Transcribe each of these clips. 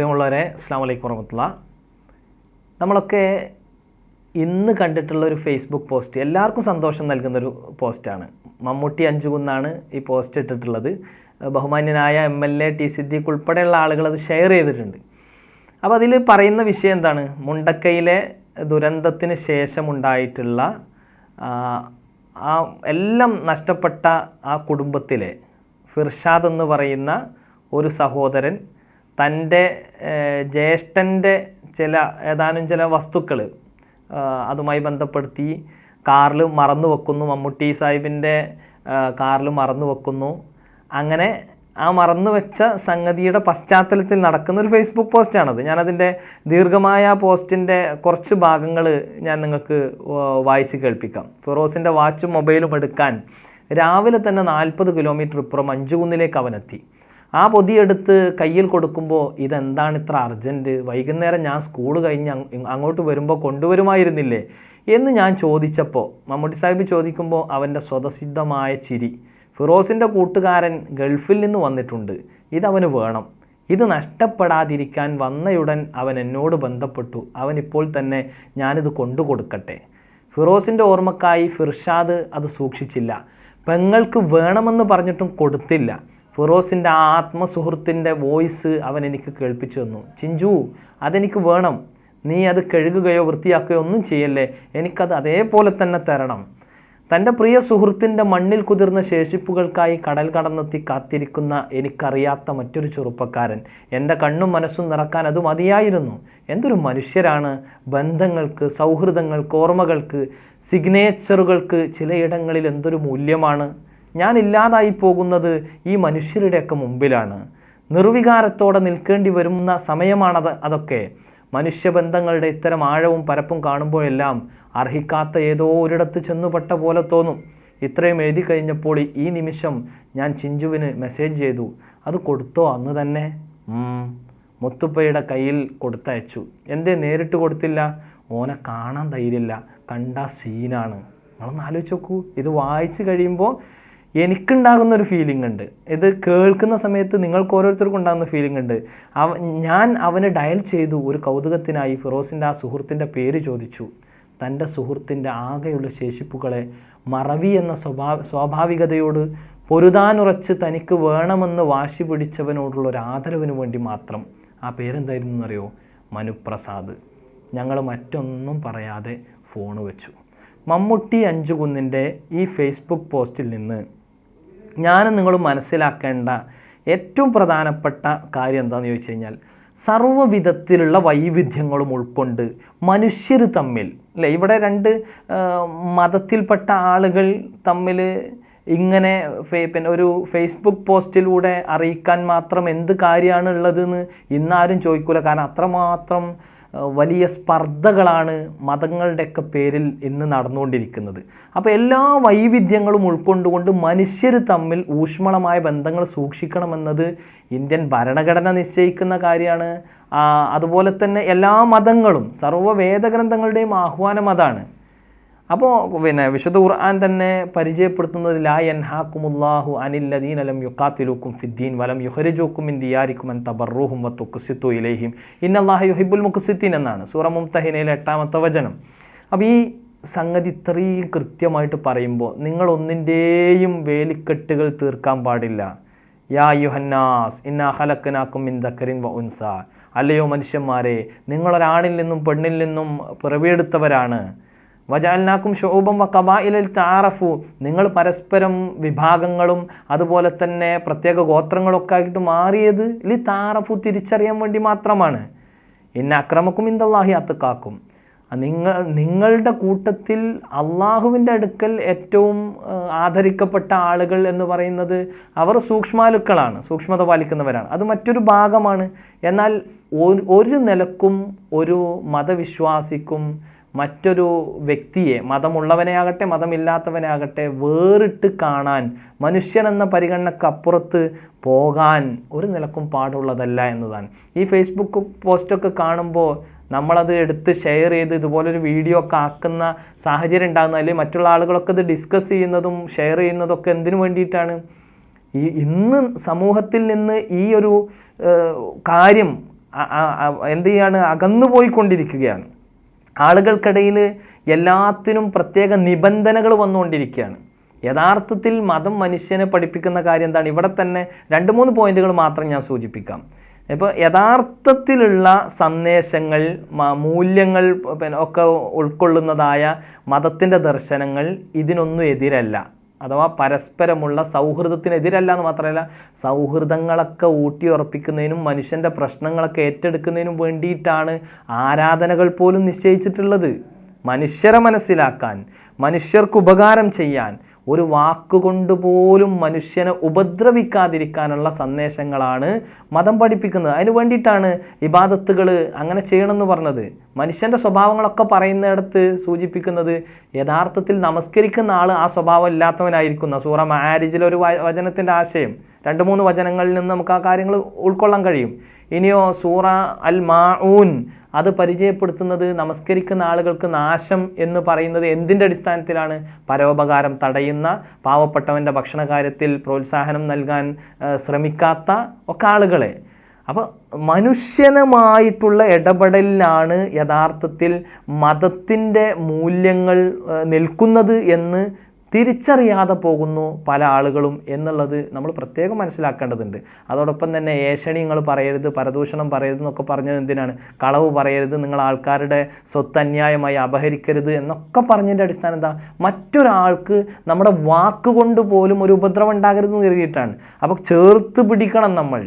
പ്രിയമുള്ളവരെ അസ്സാം വലൈക്കും വറഹമത്തുള്ള. നമ്മളൊക്കെ ഇന്ന് കണ്ടിട്ടുള്ള ഒരു ഫേസ്ബുക്ക് പോസ്റ്റ് എല്ലാവർക്കും സന്തോഷം നൽകുന്നൊരു പോസ്റ്റാണ്. മമ്മൂട്ടി അഞ്ചുകുന്നാണ് ഈ പോസ്റ്റ് ഇട്ടിട്ടുള്ളത്. ബഹുമാന്യനായ M L A T Siddique ഉൾപ്പെടെയുള്ള ആളുകൾ അത് ഷെയർ ചെയ്തിട്ടുണ്ട്. അപ്പോൾ അതിൽ പറയുന്ന വിഷയം എന്താണ്? മുണ്ടക്കയിലെ ദുരന്തത്തിന് ശേഷമുണ്ടായിട്ടുള്ള ആ എല്ലാം നഷ്ടപ്പെട്ട ആ കുടുംബത്തിലെ ഫിർഷാദ് എന്ന് പറയുന്ന ഒരു സഹോദരൻ തന്റെ ജ്യേഷ്ഠന്റെ ചില ഏതാനും ചില വസ്തുക്കൾ അതുമായി ബന്ധപ്പെടുത്തി കാറിൽ മറന്നു വെക്കുന്നു. മമ്മൂട്ടി സാഹിബിന്റെ കാറിൽ മറന്നു വെക്കുന്നു. അങ്ങനെ ആ മറന്നു വെച്ച സംഗതിയുടെ പശ്ചാത്തലത്തിൽ നടക്കുന്ന ഒരു ഫേസ്ബുക്ക് പോസ്റ്റാണത്. ഞാനതിന്റെ ദീർഘമായ പോസ്റ്റിന്റെ കുറച്ച് ഭാഗങ്ങൾ ഞാൻ നിങ്ങൾക്ക് വായിച്ച് കേൾപ്പിക്കാം. ഫിറോസിന്റെ വാച്ചും മൊബൈലും എടുക്കാൻ രാവിലെ തന്നെ നാൽപ്പത് കിലോമീറ്റർ ഇപ്പുറം അഞ്ചുകുന്നിലേക്ക് അവനെത്തി. ആ പൊതിയെടുത്ത് കയ്യിൽ കൊടുക്കുമ്പോൾ ഇതെന്താണ് ഇത്ര അർജന്റ് വൈകുന്നേരം ഞാൻ സ്കൂൾ കഴിഞ്ഞ് അങ്ങോട്ട് വരുമ്പോൾ കൊണ്ടുവരുമായിരുന്നില്ലേ? എന്ന് ഞാൻ ചോദിച്ചപ്പോൾ മമ്മൂട്ടി സാഹിബ് ചോദിക്കുമ്പോൾ അവന്റെ സ്വതസിദ്ധമായ ചിരി. ഫിറോസിന്റെ കൂട്ടുകാരൻ ഗൾഫിൽ നിന്ന് വന്നിട്ടുണ്ട്. ഇതവന് വേണം. ഇത് നഷ്ടപ്പെടാതിരിക്കാൻ വന്നയുടൻ അവൻ എന്നോട് ബന്ധപ്പെട്ടു. അവൻ ഇപ്പോൾ തന്നെ ഞാനിത് കൊണ്ടു കൊടുക്കട്ടെ. ഫിറോസിന്റെ ഓർമ്മക്കായി ഫിർഷാദ് അത് സൂക്ഷിച്ചില്ല. പെങ്ങൾക്ക് വേണമെന്ന് പറഞ്ഞിട്ടും കൊടുത്തില്ല. ഫിറോസിന്റെ ആ ആത്മസുഹൃത്തിന്റെ വോയിസ് അവൻ എനിക്ക് കേൾപ്പിച്ചു തന്നു. ചിഞ്ചു അതെനിക്ക് വേണം. നീ അത് കഴുകുകയോ വൃത്തിയാക്കുകയോ ഒന്നും ചെയ്യല്ലേ. എനിക്കത് അതേപോലെ തന്നെ തരണം. തന്റെ പ്രിയ സുഹൃത്തിന്റെ മണ്ണിൽ കുതിർന്ന ശേഷിപ്പുകൾക്കായി കടൽ കടന്നെത്തി കാത്തിരിക്കുന്ന എനിക്കറിയാത്ത മറ്റൊരു ചെറുപ്പക്കാരൻ. എന്റെ കണ്ണും മനസ്സും നിറക്കാൻ അത് മതിയായിരുന്നു. എന്തൊരു മനുഷ്യരാണ്. ബന്ധങ്ങൾക്ക് സൗഹൃദങ്ങൾക്ക് ഓർമ്മകൾക്ക് സിഗ്നേച്ചറുകൾക്ക് ചിലയിടങ്ങളിൽ എന്തൊരു മൂല്യമാണ്. ഞാൻ ഇല്ലാതായി പോകുന്നത് ഈ മനുഷ്യരുടെയൊക്കെ മുമ്പിലാണ്. നിർവികാരത്തോടെ നിൽക്കേണ്ടി വരുന്ന സമയമാണത് അതൊക്കെ. മനുഷ്യബന്ധങ്ങളുടെ ഇത്തരം ആഴവും പരപ്പും കാണുമ്പോഴെല്ലാം അർഹിക്കാത്ത ഏതോ ഒരിടത്ത് ചെന്നുപെട്ട പോലെ തോന്നും. ഇത്രയും എഴുതി കഴിഞ്ഞപ്പോൾ ഈ നിമിഷം ഞാൻ ചിഞ്ചുവിന് മെസ്സേജ് ചെയ്തു. അത് കൊടുത്തോ അന്ന് തന്നെ? മുത്തുപ്പയുടെ കയ്യിൽ കൊടുത്തയച്ചു. എന്തേ നേരിട്ട് കൊടുത്തില്ല? ഓനെ കാണാൻ ധൈര്യമില്ല. കണ്ട സീനാണ്. നിങ്ങളൊന്ന് ആലോചിച്ച് നോക്കൂ. ഇത് വായിച്ചു കഴിയുമ്പോൾ എനിക്കുണ്ടാകുന്ന ഒരു ഫീലിംഗ് ഉണ്ട്. ഇത് കേൾക്കുന്ന സമയത്ത് നിങ്ങൾക്ക് ഓരോരുത്തർക്കും ഉണ്ടാകുന്ന ഫീലിംഗ് ഉണ്ട്. അവ ഞാൻ അവന് ഡയൽ ചെയ്തു ഒരു കൗതുകത്തിനായി ഫിറോസിന്റെ ആ സുഹൃത്തിന്റെ പേര് ചോദിച്ചു. തന്റെ സുഹൃത്തിന്റെ ആകെയുള്ള ശേഷിപ്പുകളെ മറവി എന്ന സ്വഭാവ സ്വാഭാവികതയോട് പൊരുതാനുറച്ച് തനിക്ക് വേണമെന്ന് വാശി പിടിച്ചവനോടുള്ള ഒരു ആദരവിന് വേണ്ടി മാത്രം. ആ പേരെന്തായിരുന്നു എന്നറിയോ? മനുപ്രസാദ്. ഞങ്ങൾ മറ്റൊന്നും പറയാതെ ഫോണ് വെച്ചു. മമ്മൂട്ടി അഞ്ചുകുന്നിന്റെ ഈ ഫേസ്ബുക്ക് പോസ്റ്റിൽ നിന്ന് ഞാനും നിങ്ങളും മനസ്സിലാക്കേണ്ട ഏറ്റവും പ്രധാനപ്പെട്ട കാര്യം എന്താണെന്ന് ചോദിച്ചു കഴിഞ്ഞാൽ സർവവിധത്തിലുള്ള വൈവിധ്യങ്ങളും ഉൾക്കൊണ്ട് മനുഷ്യർ തമ്മിൽ അല്ലേ? ഇവിടെ രണ്ട് മതത്തിൽപ്പെട്ട ആളുകൾ തമ്മിൽ ഇങ്ങനെ പിന്നെ ഒരു ഫേസ്ബുക്ക് പോസ്റ്റിലൂടെ അറിയിക്കാൻ മാത്രം എന്ത് കാര്യമാണ് ഉള്ളതെന്ന് ഇന്നാരും ചോദിക്കൂല. കാരണം അത്രമാത്രം വലിയ സ്പർദ്ധകളാണ് മതങ്ങളുടെയൊക്കെ പേരിൽ ഇന്ന് നടന്നുകൊണ്ടിരിക്കുന്നത്. അപ്പോൾ എല്ലാ വൈവിധ്യങ്ങളും ഉൾക്കൊണ്ടുകൊണ്ട് മനുഷ്യർ തമ്മിൽ ഊഷ്മളമായ ബന്ധങ്ങൾ സൂക്ഷിക്കണമെന്നത് ഇന്ത്യൻ ഭരണഘടന നിശ്ചയിക്കുന്ന കാര്യമാണ്. അതുപോലെ തന്നെ എല്ലാ മതങ്ങളും സർവ വേദഗ്രന്ഥങ്ങളുടെയും ആഹ്വാനം അതാണ്. അപ്പോൾ പിന്നെ വിശുദ്ധ ഖുർആൻ തന്നെ പരിചയപ്പെടുത്തുന്നത് ലാ യൻഹാക്കുമുല്ലാഹു അനില്ലദീൻ അലം യുക്കാത്തിലൂക്കും ഫിദ്ദീൻ വലം യുഹരിജൂക്കും ഇൻ ദിയാരിക്കും അൻ തബറൂഹും വ ഇലേഹിം. ഇന്നല്ലാഹ യുഹിബുൽ മുഖസിത്തീൻ എന്നാണ് സൂറ മുംതഹിനയിലെ എട്ടാമത്തെ വചനം. അപ്പോൾ ഈ സംഗതി ഇത്രയും കൃത്യമായിട്ട് പറയുമ്പോൾ നിങ്ങൾ ഒന്നിന്റെയും വേലിക്കെട്ടുകൾ തീർക്കാൻ പാടില്ല. യാ യുഹന്നാസ് ഇന്നാ ഹലക്കനാക്കും മിൻ ദക്കരിൻ വ ഉൻസ. അല്ലയോ മനുഷ്യന്മാരെ നിങ്ങളൊരാണിൽ നിന്നും പെണ്ണിൽ നിന്നും പിറവിയെടുത്തവരാണ്. വജാലിനാക്കും ഷോബം വ കബായിലിൽ താറഫു നിങ്ങൾ പരസ്പരം വിഭാഗങ്ങളും അതുപോലെ തന്നെ പ്രത്യേക ഗോത്രങ്ങളൊക്കെ ആയിട്ട് മാറിയത് ലി താറഫു തിരിച്ചറിയാൻ വേണ്ടി മാത്രമാണ്. എന്നെ അക്രമക്കും ഇന്ദാഹി അത്തക്കാക്കും നിങ്ങൾ നിങ്ങളുടെ കൂട്ടത്തിൽ അള്ളാഹുവിന്റെ അടുക്കൽ ഏറ്റവും ആദരിക്കപ്പെട്ട ആളുകൾ എന്ന് പറയുന്നത് അവർ സൂക്ഷ്മാലുക്കളാണ് സൂക്ഷ്മത പാലിക്കുന്നവരാണ്. അത് മറ്റൊരു ഭാഗമാണ്. എന്നാൽ ഒരു നിലക്കും ഒരു മതവിശ്വാസിക്കും മറ്റൊരു വ്യക്തിയെ മതമുള്ളവനെയാകട്ടെ മതമില്ലാത്തവനാകട്ടെ വേറിട്ട് കാണാൻ മനുഷ്യൻ എന്ന പരിഗണനക്കപ്പുറത്ത് പോകാൻ ഒരു നിലക്കും പാടുള്ളതല്ല എന്നതാണ്. ഈ ഫേസ്ബുക്ക് പോസ്റ്റൊക്കെ കാണുമ്പോൾ നമ്മളത് എടുത്ത് ഷെയർ ചെയ്ത് ഇതുപോലൊരു വീഡിയോ ഒക്കെ ആക്കുന്ന സാഹചര്യം ഉണ്ടാകുന്ന അല്ലെങ്കിൽ മറ്റുള്ള ആളുകളൊക്കെ ഇത് ഡിസ്കസ് ചെയ്യുന്നതും ഷെയർ ചെയ്യുന്നതൊക്കെ എന്തിനു വേണ്ടിയിട്ടാണ്? ഈ ഇന്ന് സമൂഹത്തിൽ നിന്ന് ഈ ഒരു കാര്യം എന്ത് ചെയ്യാണ്? അകന്നുപോയിക്കൊണ്ടിരിക്കുകയാണ്. ആളുകൾക്കിടയിൽ എല്ലാത്തിനും പ്രത്യേക നിബന്ധനകൾ വന്നുകൊണ്ടിരിക്കുകയാണ്. യഥാർത്ഥത്തിൽ മതം മനുഷ്യനെ പഠിപ്പിക്കുന്ന കാര്യം എന്താണ്? ഇവിടെ തന്നെ രണ്ട് മൂന്ന് പോയിന്റുകൾ മാത്രം ഞാൻ സൂചിപ്പിക്കാം. ഇപ്പോൾ യഥാർത്ഥത്തിലുള്ള സന്ദേശങ്ങൾ മൂല്യങ്ങൾ ഒക്കെ ഉൾക്കൊള്ളുന്നതായ മതത്തിന്റെ ദർശനങ്ങൾ ഇതിനൊന്നും എതിരല്ല. അഥവാ പരസ്പരമുള്ള സൗഹൃദത്തിനെതിരല്ല എന്ന് മാത്രമല്ല സൗഹൃദങ്ങളൊക്കെ ഊട്ടിയുറപ്പിക്കുന്നതിനും മനുഷ്യന്റെ പ്രശ്നങ്ങളൊക്കെ ഏറ്റെടുക്കുന്നതിനും വേണ്ടിയിട്ടാണ് ആരാധനകൾ പോലും നിശ്ചയിച്ചിട്ടുള്ളത്. മനുഷ്യരെ മനസ്സിലാക്കാൻ മനുഷ്യർക്ക് ഉപകാരം ചെയ്യാൻ ഒരു വാക്കുകൊണ്ട് പോലും മനുഷ്യനെ ഉപദ്രവിക്കാതിരിക്കാനുള്ള സന്ദേശങ്ങളാണ് മതം പഠിപ്പിക്കുന്നത്. അതിന് വേണ്ടിയിട്ടാണ് ഇബാദത്തുകൾ അങ്ങനെ ചെയ്യണമെന്ന് പറഞ്ഞത്. മനുഷ്യന്റെ സ്വഭാവങ്ങളൊക്കെ പറയുന്നിടത്ത് സൂചിപ്പിക്കുന്നത് യഥാർത്ഥത്തിൽ നമസ്കരിക്കുന്ന ആൾ ആ സ്വഭാവം ഇല്ലാത്തവനായിരിക്കുന്ന സൂറ മാരിജിലെ ഒരു വചനത്തിന്റെ ആശയം. രണ്ട് മൂന്ന് വചനങ്ങളിൽ നിന്ന് നമുക്ക് ആ കാര്യങ്ങൾ ഉൾക്കൊള്ളാൻ കഴിയും. ഇനിയോ സൂറ അൽ മാഊൻ അത് പരിചയപ്പെടുത്തുന്നത് നമസ്കരിക്കുന്ന ആളുകൾക്ക് നാശം എന്ന് പറയുന്നത് എന്തിന്റെ അടിസ്ഥാനത്തിലാണ്? പരോപകാരം തടയുന്ന പാവപ്പെട്ടവന്റെ ഭക്ഷണകാര്യത്തിൽ പ്രോത്സാഹനം നൽകാൻ ശ്രമിക്കാത്ത ഒക്കെ ആളുകളെ. അപ്പോൾ മനുഷ്യനുമായിട്ടുള്ള ഇടപെടലിലാണ് യഥാർത്ഥത്തിൽ മതത്തിന്റെ മൂല്യങ്ങൾ നിൽക്കുന്നത് എന്ന് തിരിച്ചറിയാതെ പോകുന്നു പല ആളുകളും എന്നുള്ളത് നമ്മൾ പ്രത്യേകം മനസ്സിലാക്കേണ്ടതുണ്ട്. അതോടൊപ്പം തന്നെ ഏഷണിങ്ങൾ പറയരുത് പരദൂഷണം പറയരുത് എന്നൊക്കെ പറഞ്ഞത് എന്തിനാണ്? കളവ് പറയരുത് നിങ്ങൾ ആൾക്കാരുടെ സ്വത്ത് അന്യായമായി അപഹരിക്കരുത് എന്നൊക്കെ പറഞ്ഞതിന്റെ അടിസ്ഥാനം എന്താ? മറ്റൊരാൾക്ക് നമ്മുടെ വാക്കുകൊണ്ട് പോലും ഒരു ഉപദ്രവം ഉണ്ടാകരുത് എന്ന് കരുതിയിട്ടാണ്. അപ്പോൾ ചേർത്ത് പിടിക്കണം നമ്മൾ.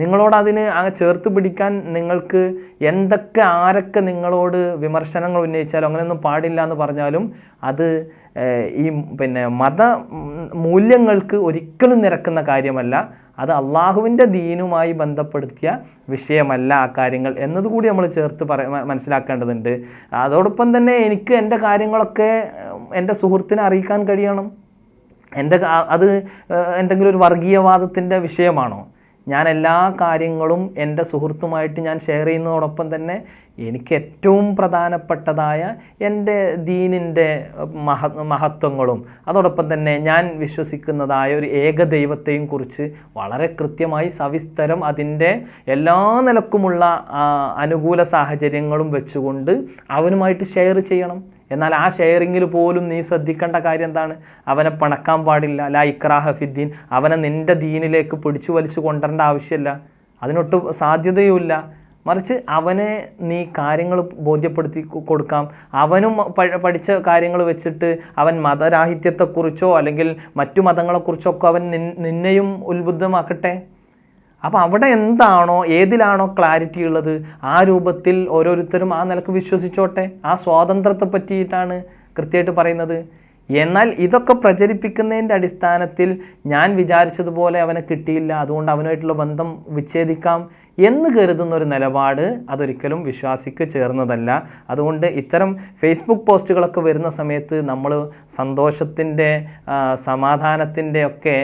നിങ്ങളോട് അതിന് ചേർത്ത് പിടിക്കാൻ നിങ്ങൾക്ക് എന്തൊക്കെ ആരൊക്കെ നിങ്ങളോട് വിമർശനങ്ങൾ ഉന്നയിച്ചാലും അങ്ങനെയൊന്നും പാടില്ല എന്ന് പറഞ്ഞാലും അത് ഈ പിന്നെ മത മൂല്യങ്ങൾക്ക് ഒരിക്കലും നിരക്കുന്ന കാര്യമല്ല. അത് അള്ളാഹുവിന്റെ ദീനുമായി ബന്ധപ്പെടുത്തിയ വിഷയമല്ല ആ കാര്യങ്ങൾ എന്നതുകൂടി നമ്മൾ ചേർത്ത് പറ മനസ്സിലാക്കേണ്ടതുണ്ട്. അതോടൊപ്പം തന്നെ എനിക്ക് എന്റെ കാര്യങ്ങളൊക്കെ എന്റെ സുഹൃത്തിനെ അറിയിക്കാൻ കഴിയണം. എന്റെ അത് എന്തെങ്കിലും ഒരു വർഗീയവാദത്തിന്റെ വിഷയമാണോ? ഞാൻ എല്ലാ കാര്യങ്ങളും എന്റെ സുഹൃത്തുമായിട്ട് ഞാൻ ഷെയർ ചെയ്യുന്നതോടൊപ്പം തന്നെ എനിക്ക് ഏറ്റവും പ്രധാനപ്പെട്ടതായ എന്റെ ദീനിന്റെ മഹ മഹത്വങ്ങളും അതോടൊപ്പം തന്നെ ഞാൻ വിശ്വസിക്കുന്നതായ ഒരു ഏക ദൈവത്തെയും കുറിച്ച് വളരെ കൃത്യമായി സവിസ്തരം അതിന്റെ എല്ലാ നിലക്കുമുള്ള അനുകൂല സാഹചര്യങ്ങളും വെച്ചുകൊണ്ട് അവനുമായിട്ട് ഷെയർ ചെയ്യണം. എന്നാൽ ആ ഷെയറിങ്ങിൽ പോലും നീ ശ്രദ്ധിക്കേണ്ട കാര്യം എന്താണ്? അവനെ പണക്കാൻ പാടില്ല. ലാ ഇക്രാഹ ഫിദ്ദീൻ. അവനെ നിന്റെ ദീനിലേക്ക് പിടിച്ചു വലിച്ചു കൊണ്ടുവരേണ്ട ആവശ്യമില്ല. അതിനൊട്ട് സാധ്യതയുമില്ല. മറിച്ച് അവനെ നീ കാര്യങ്ങൾ ബോധ്യപ്പെടുത്തി കൊടുക്കാം. അവനും പഠിച്ച കാര്യങ്ങൾ വെച്ചിട്ട് അവൻ മതരാഹിത്യത്തെക്കുറിച്ചോ അല്ലെങ്കിൽ മറ്റു മതങ്ങളെക്കുറിച്ചോ ഒക്കെ അവൻ നിന്നെയും ഉത്ബുദ്ധമാക്കട്ടെ? അപ്പോൾ അവിടെ എന്താണോ ഏതിലാണോ ക്ലാരിറ്റി ഉള്ളത്? ആ രൂപത്തിൽ ഓരോരുത്തരും ആ നിലയ്ക്ക് വിശ്വസിച്ചോട്ടെ? ആ സ്വാതന്ത്ര്യത്തെ പറ്റിയിട്ടാണ് കൃത്യമായിട്ട് പറയുന്നത്. എന്നാൽ ഇതൊക്കെ പ്രചരിപ്പിക്കുന്നതിന്റെ അടിസ്ഥാനത്തിൽ ഞാൻ വിചാരിച്ചതുപോലെ അവനെ കിട്ടിയില്ല. അതുകൊണ്ട് അവനുമായിട്ടുള്ള ബന്ധം വിച്ഛേദിക്കാം. എന്ന് കരുതുന്ന ഒരു നിലപാട് അതൊരിക്കലും വിശ്വാസിക്ക് ചേർന്നതല്ല. അതുകൊണ്ട് ഇത്തരം ഫേസ്ബുക്ക് പോസ്റ്റുകളൊക്കെ വരുന്ന സമയത്ത് നമ്മൾ സന്തോഷത്തിന്റെ സമാധാനത്തിന്റെ ഒക്കെ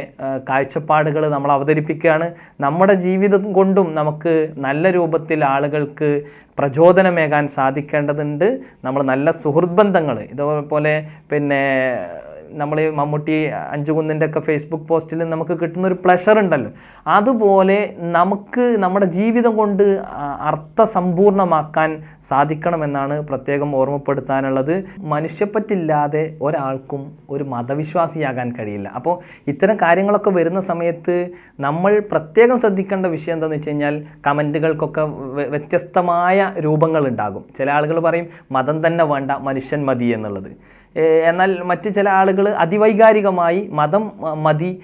കാഴ്ചപ്പാടുകൾ നമ്മൾ അവതരിപ്പിക്കുകയാണ്. നമ്മുടെ ജീവിതം കൊണ്ടും നമുക്ക് നല്ല രൂപത്തിൽ ആളുകൾക്ക് പ്രചോദനമേകാൻ സാധിക്കേണ്ടതുണ്ട്. നമ്മൾ നല്ല സുഹൃത്ത് ബന്ധങ്ങൾ ഇതുപോലെ പിന്നെ നമ്മൾ മമ്മൂട്ടി അഞ്ചുകുന്നിന്റെ ഒക്കെ ഫേസ്ബുക്ക് പോസ്റ്റിൽ നമുക്ക് കിട്ടുന്ന ഒരു പ്ലഷർ ഉണ്ടല്ലോ. അതുപോലെ നമുക്ക് നമ്മുടെ ജീവിതം കൊണ്ട് അർത്ഥസമ്പൂർണമാക്കാൻ സാധിക്കണമെന്നാണ് പ്രത്യേകം ഓർമ്മപ്പെടുത്താനുള്ളത്. മനുഷ്യപ്പറ്റില്ലാതെ ഒരാൾക്കും ഒരു മതവിശ്വാസിയാകാൻ കഴിയില്ല. അപ്പോൾ ഇത്തരം കാര്യങ്ങളൊക്കെ വരുന്ന സമയത്ത് നമ്മൾ പ്രത്യേകം ശ്രദ്ധിക്കേണ്ട വിഷയം എന്താണെന്ന് വെച്ച് കഴിഞ്ഞാൽ കമന്റുകൾക്കൊക്കെ വ്യ- വ്യത്യസ്തമായ രൂപങ്ങളുണ്ടാകും. ചില ആളുകൾ പറയും മതം തന്നെ വേണ്ട മനുഷ്യൻ മതി എന്നുള്ളത്. എന്നാൽ മറ്റ് ചില ആളുകൾ അതിവൈകാരികമായി മതം മതി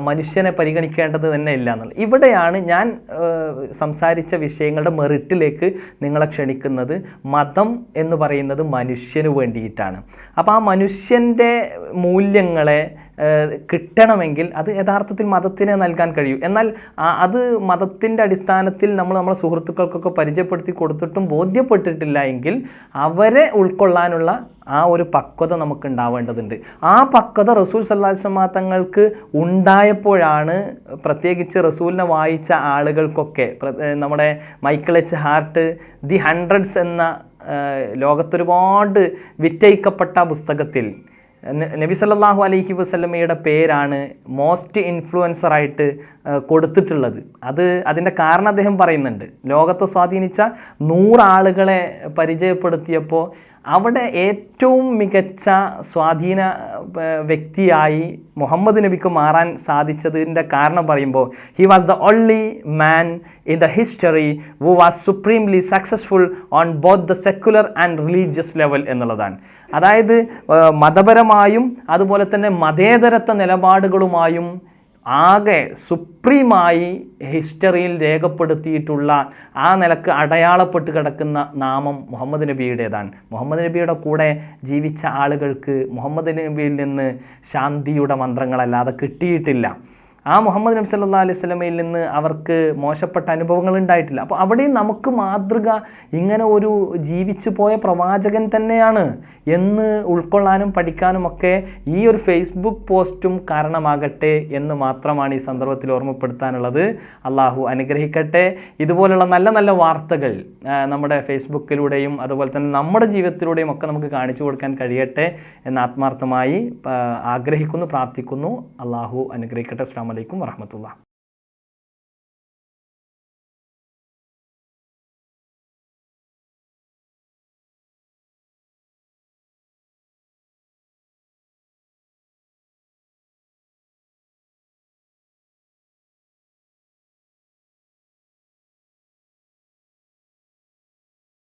മനുഷ്യനെ പരിഗണിക്കേണ്ടത് തന്നെ ഇല്ല എന്നുള്ളത്. ഇവിടെയാണ് ഞാൻ സംസാരിച്ച വിഷയങ്ങളുടെ മെറിറ്റിലേക്ക് നിങ്ങളെ ക്ഷണിക്കുന്നത്. മതം എന്ന് പറയുന്നത് മനുഷ്യന് വേണ്ടിയിട്ടാണ്. അപ്പോൾ ആ മനുഷ്യന്റെ മൂല്യങ്ങളെ കിട്ടണമെങ്കിൽ അത് യഥാർത്ഥത്തിൽ മതത്തിനെ നൽകാൻ കഴിയും. എന്നാൽ അത് മതത്തിന്റെ അടിസ്ഥാനത്തിൽ നമ്മൾ നമ്മുടെ സുഹൃത്തുക്കൾക്കൊക്കെ പരിചയപ്പെടുത്തി കൊടുത്തിട്ടും ബോധ്യപ്പെട്ടിട്ടില്ല എങ്കിൽ അവരെ ഉൾക്കൊള്ളാനുള്ള ആ ഒരു പക്വത നമുക്ക് ഉണ്ടാവേണ്ടതുണ്ട്. ആ പക്വത റസൂൽ സല്ലാസ്മാ തങ്ങൾക്ക് ഉണ്ടായപ്പോഴാണ് പ്രത്യേകിച്ച് റസൂലിനെ വായിച്ച ആളുകൾക്കൊക്കെ നമ്മുടെ Michael H Hart the hundreds എന്ന ലോകത്തൊരുപാട് വിറ്റയിക്കപ്പെട്ട പുസ്തകത്തിൽ നബി സല്ലല്ലാഹു അലൈഹി വസല്ലമയുടെ പേരാണ് മോസ്റ്റ് ആ, കൊടുത്തിട്ടുള്ളത്. അത് അതിന്റെ കാരണം അദ്ദേഹം പറയുന്നുണ്ട്. ലോകത്തെ സ്വാധീനിച്ച നൂറാളുകളെ പരിചയപ്പെടുത്തിയപ്പോൾ അവിടെ ഏറ്റവും മികച്ച സ്വാധീന വ്യക്തിയായി മുഹമ്മദ് നബിക്ക് മാറാൻ സാധിച്ചതിന്റെ കാരണം പറയുമ്പോൾ he was the only man in the history who was supremely successful on both the secular and religious level എന്നുള്ളതാണ്. അതായത് മതപരമായും അതുപോലെ തന്നെ മതേതരത്വ നിലപാടുകളുമായും ആകെ സുപ്രീമായി ഹിസ്റ്ററിയിൽ രേഖപ്പെടുത്തിയിട്ടുള്ള ആ നിലയ്ക്ക് അടയാളപ്പെട്ട് കിടക്കുന്ന നാമം മുഹമ്മദ് നബിയുടേതാണ്. മുഹമ്മദ് നബിയുടെ കൂടെ ജീവിച്ച ആളുകൾക്ക് മുഹമ്മദ് നബിയിൽ നിന്ന് ശാന്തിയുടെ മന്ത്രങ്ങളല്ലാതെ കിട്ടിയിട്ടില്ല. ആ മുഹമ്മദ് നബി സല്ലാ അലൈഹി സ്വലമയിൽ നിന്ന് അവർക്ക് മോശപ്പെട്ട അനുഭവങ്ങൾ ഉണ്ടായിട്ടില്ല. അപ്പോൾ അവിടെയും നമുക്ക് മാതൃക ഇങ്ങനെ ഒരു ജീവിച്ചു പോയ പ്രവാചകൻ തന്നെയാണ് എന്ന് ഉൾക്കൊള്ളാനും പഠിക്കാനും ഒക്കെ ഈ ഒരു ഫേസ്ബുക്ക് പോസ്റ്റും കാരണമാകട്ടെ എന്ന് മാത്രമാണ് ഈ സന്ദർഭത്തിൽ ഓർമ്മപ്പെടുത്താനുള്ളത്. അള്ളാഹു അനുഗ്രഹിക്കട്ടെ. ഇതുപോലുള്ള നല്ല നല്ല വാർത്തകൾ നമ്മുടെ ഫേസ്ബുക്കിലൂടെയും അതുപോലെ തന്നെ നമ്മുടെ ജീവിതത്തിലൂടെയും ഒക്കെ നമുക്ക് കാണിച്ചു കൊടുക്കാൻ കഴിയട്ടെ എന്ന് ആത്മാർത്ഥമായി ആഗ്രഹിക്കുന്നു പ്രാർത്ഥിക്കുന്നു. അള്ളാഹു അനുഗ്രഹിക്കട്ടെ. അസ്സാം വലൈക്കും വറഹമത്തുള്ള